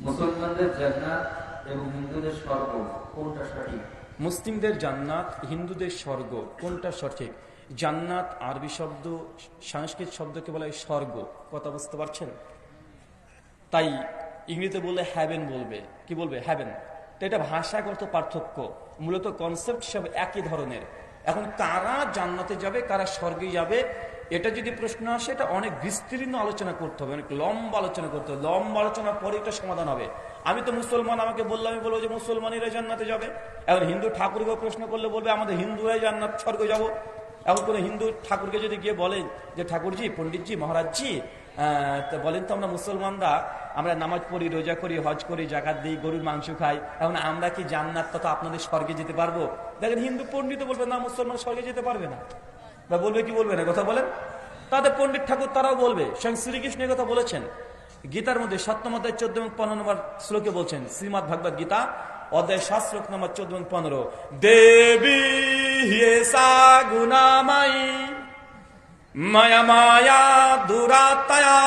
মুসলমানদের জান্নাত এবং হিন্দুদের স্বর্গ, কোনটা সঠিক? মুসলিমদের জান্নাত, হিন্দুদের স্বর্গ, কোনটা সঠিক? জান্নাত আরবি শব্দ সংস্কৃত শব্দকে বলা হয় স্বর্গ। কথা বুঝতে পারছেন? তাই ইংরেজিতে বললে হ্যাভেন বলবে। কি বলবে? হ্যাভেন তো এটা ভাষাগত পার্থক্য। মূলত কনসেপ্ট সব একই ধরনের। এখন কারা জান্নাতে যাবে, কারা স্বর্গে যাবে এটা যদি প্রশ্ন আসে, এটা অনেক বিস্তীর্ণ আলোচনা করতে হবে, অনেক লম্বা আলোচনা করতে হবে। লম্বা আলোচনার পরে এটা সমাধান হবে। আমি তো মুসলমান, আমাকে বললাম আমি বলব যে মুসলমানেরা জান্নাতে যাবে। এখন হিন্দু ঠাকুরকে প্রশ্ন করলে বলবে, আমাদের হিন্দুরাই জান্নাত স্বর্গ যাব। এখন কোনো হিন্দু ঠাকুরকে যদি গিয়ে বলেন যে, ঠাকুরজি, পণ্ডিতজি, মহারাজজি তো বলেন তো আমরা মুসলমানরা, আমরা নামাজ পড়ি, রোজা করি, হজ করি, জাকাত দিই, গরুর মাংস খাই, এখন আমরা কি জান্নাত তত আপনাদের স্বর্গে যেতে পারব? দেখেন হিন্দু পণ্ডিত বলবে, না, মুসলমান স্বর্গে যেতে পারবে না। বা বলবে, কি বলবে না? কথা বলেন। তাদের পণ্ডিত ঠাকুর তারাও বলবে, স্বয়ং শ্রীকৃষ্ণ কথা বলেছেন। গীতার মধ্যে সপ্তম অধ্যায় চোদ্দ এবং পনেরো নম্বর শ্লোকে বলছেন, শ্রীমদ ভাগবত গীতা, অধ্যায় সাত শ্লোক নম্বর চোদ্দ এবং পনেরো, দেবী গুণামায়ী মায়া মায়া দুরাতয়া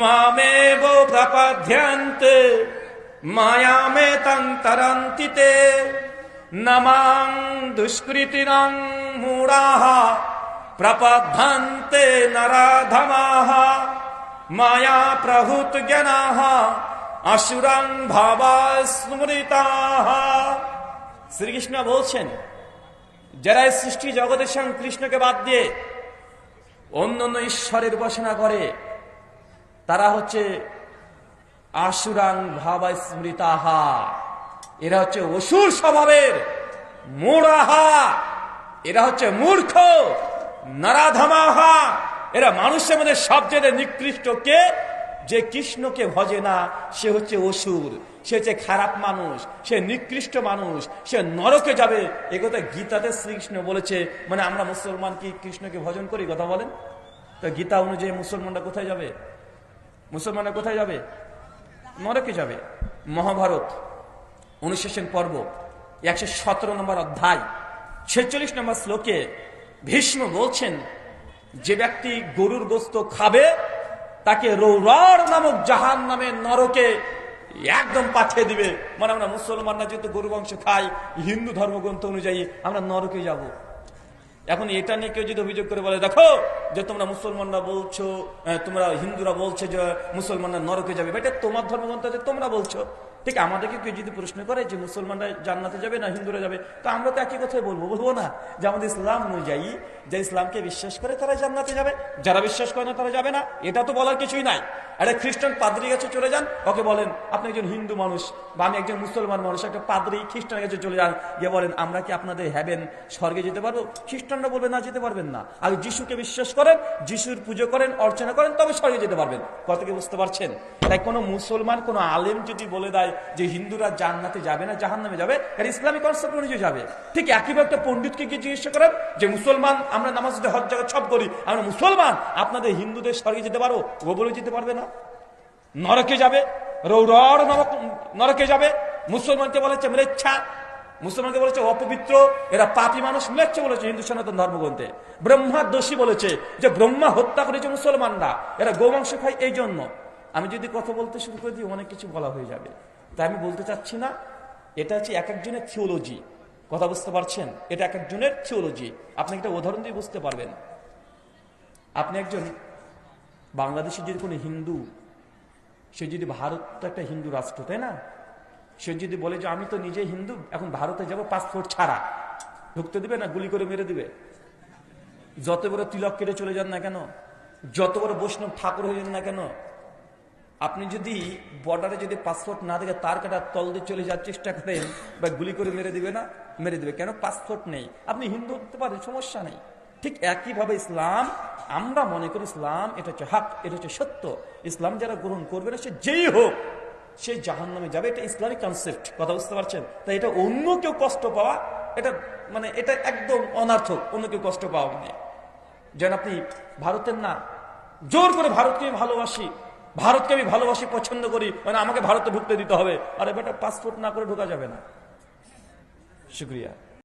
মামেব প্রপদ্যন্তে মায়া মে তন্তরন্তি নমাং দুষ্কৃতিরং মূঢ়াঃ প্রপদ্যন্তে নরাধমাঃ মায়া প্রভূত জ্ঞানাঃ আসুরং ভাবা স্মৃতাঃ শ্রীকৃষ্ণ বলছেন যারা সৃষ্টি জগতের সঙ্গে কৃষ্ণকে বাদ দিয়ে অন্য অন্য ঈশ্বরের উপাসনা করে, তারা হচ্ছে আশুরাং ভাবা স্মৃতাহা এরা হচ্ছে অসুর স্বভাবের মোড়াহা এরা হচ্ছে মূর্খ। নারাধামাহা। এরা মানুষের মধ্যে সবচেয়ে নিকৃষ্ট কে? যে কৃষ্ণকে ভজে না, সে হচ্ছে অসুর, সে হচ্ছে খারাপ মানুষ, সে নিকৃষ্ট মানুষ, সে নরকে যাবে। এ কথা গীতাতে শ্রীকৃষ্ণ বলেছে মানে আমরা মুসলমান কি কৃষ্ণকে ভজন করি, কথা বলেন? তো গীতা অনুযায়ী মুসলমানরা কোথায় যাবে? মুসলমানরা কোথায় যাবে? নরকে যাবে। মহাভারত, অনুশাসন পর্ব, একশো সতেরো নম্বর অধ্যায়, ছেচল্লিশ নম্বর শ্লোকে ভীষ্ম বলছেন, যে ব্যক্তি গরুর গোস্ত খাবে, তাকে রৌরার নামক জাহান নামে নরকে একদম পাঠিয়ে দিবে মানে আমরা মুসলমানরা যেহেতু গরু বংশ খাই, হিন্দু ধর্মগ্রন্থ অনুযায়ী আমরা নরকে যাব। এখন এটা নিয়ে কেউ যদি অভিযোগ করে বলে, দেখো, যে তোমরা মুসলমানরা বলছো তোমরা হিন্দুরা বলছে যে মুসলমানরা নরকে যাবে। এটা তোমার ধর্মগ্রন্থ যে তোমরা বলছো, ঠিক আমাদেরকে কেউ যদি প্রশ্ন করে যে মুসলমানরা জান্নাতে যাবে না হিন্দুরা যাবে, তো আমরা তো একই কথাই বলব বলব না যে আমাদের ইসলাম অনুযায়ী যে ইসলামকে বিশ্বাস করে তারা জান্নাতে যাবে, যারা বিশ্বাস করে না তারা যাবে না, এটা তো বলার কিছুই নাই। একটা খ্রিস্টান পাদ্রির কাছে চলে যান, ওকে বলেন, আপনি একজন হিন্দু মানুষ বা আমি একজন মুসলমান মানুষ, একটা পাদ্রি খ্রিস্টানের কাছে চলে যান। গিয়ে বলেন, আমরা কি আপনাদের হ্যাবেন স্বর্গে যেতে পারব? খ্রিস্টানরা বলবে, না, যেতে পারবেন না। আর যিশুকে বিশ্বাস করেন, যিশুর পুজো করেন, অর্চনা করেন, তবে স্বর্গে যেতে পারবেন। কত কি বুঝতে পারছেন? তাই কোনো মুসলমান, কোনো আলেম যদি বলে দেয় যে হিন্দুরা জান্নাতে যাবে না জাহান নামে যাবে আর ইসলামিক কনসেপ্ট অনুযায়ী যাবে। ঠিক একইভাবে একটা পণ্ডিতকে গিয়ে জিজ্ঞেস করেন যে, মুসলমান আমরা নামাজ হজ জায়গা সব করি, আমরা মুসলমান, আপনাদের হিন্দুদের স্বর্গে যেতে পারো বলে যেতে পারবে না। নরকে যাবে, রৌরর নরক যাবে, মুসলমানকে বলেছে মৃচ্ছা মুসলমানকে বলেছে অপবিত্র, এরা পাপি মানুষ মৃচ্ছা বলেছে, হিন্দু সনাতন ধর্মগ্রন্থে। ব্রহ্মা দোষী বলেছে যে ব্রহ্মা হত্যা করেছে মুসলমানরা, এরা গোমাংস খায় এই জন্য। আমি যদি কথা বলতে শুরু করে দিই, অনেক কিছু বলা হয়ে যাবে। তাই আমি বলতে চাচ্ছি না, এটা হচ্ছে এক একজনের থিওলজি কথা বুঝতে পারছেন? এটা এক একজনের থিওলজি আপনি একটা উদাহরণ দিয়ে বুঝতে পারবেন। আপনি একজন বাংলাদেশে যদি কোনো হিন্দু, সে যদি ভারত তো একটা হিন্দু রাষ্ট্র, তাই না? সে যদি বলে যে, আমি তো নিজে হিন্দু, এখন ভারতে যাব পাসপোর্ট ছাড়া। ঢুকতে দিবে না, গুলি করে মেরে দিবে? যত বড় তিলক কেটে চলে যান না কেন? যত বড় বৈষ্ণব ঠাকুর হয়ে যান না কেন? আপনি যদি বর্ডারে যদি পাসপোর্ট না দেখে তার কাটা তল দিয়ে চলে যাওয়ার চেষ্টা করেন বা গুলি করে মেরে দিবে না? মেরে দিবে কেন? পাসপোর্ট নেই। আপনি হিন্দু হতে পারেন, সমস্যা নেই। ঠিক একইভাবে ইসলাম, আমরা মনে করি ইসলাম, এটা হচ্ছে হাক, এটা হচ্ছে সত্য। ইসলাম যারা গ্রহণ করবে না, সে যেই হোক, সে জাহান নামে যাবে। এটা ইসলামিক কনসেপ্ট কথা বুঝতে পারছেন? তাই এটা অন্য কেউ কষ্ট পাওয়া, এটা মানে এটা একদম অনার্থক, অন্য কেউ কষ্ট পাওয়া নেই যেন আপনি ভারতের না, জোর করে ভারতকে ভালোবাসি ভারতকে আমি ভালোবাসি, পছন্দ করি মানে আমাকে ভারতে ঢুকতে দিতে হবে। আরে বেটা পাসপোর্ট না করে ঢোকা যাবে না। শুক্রিয়া।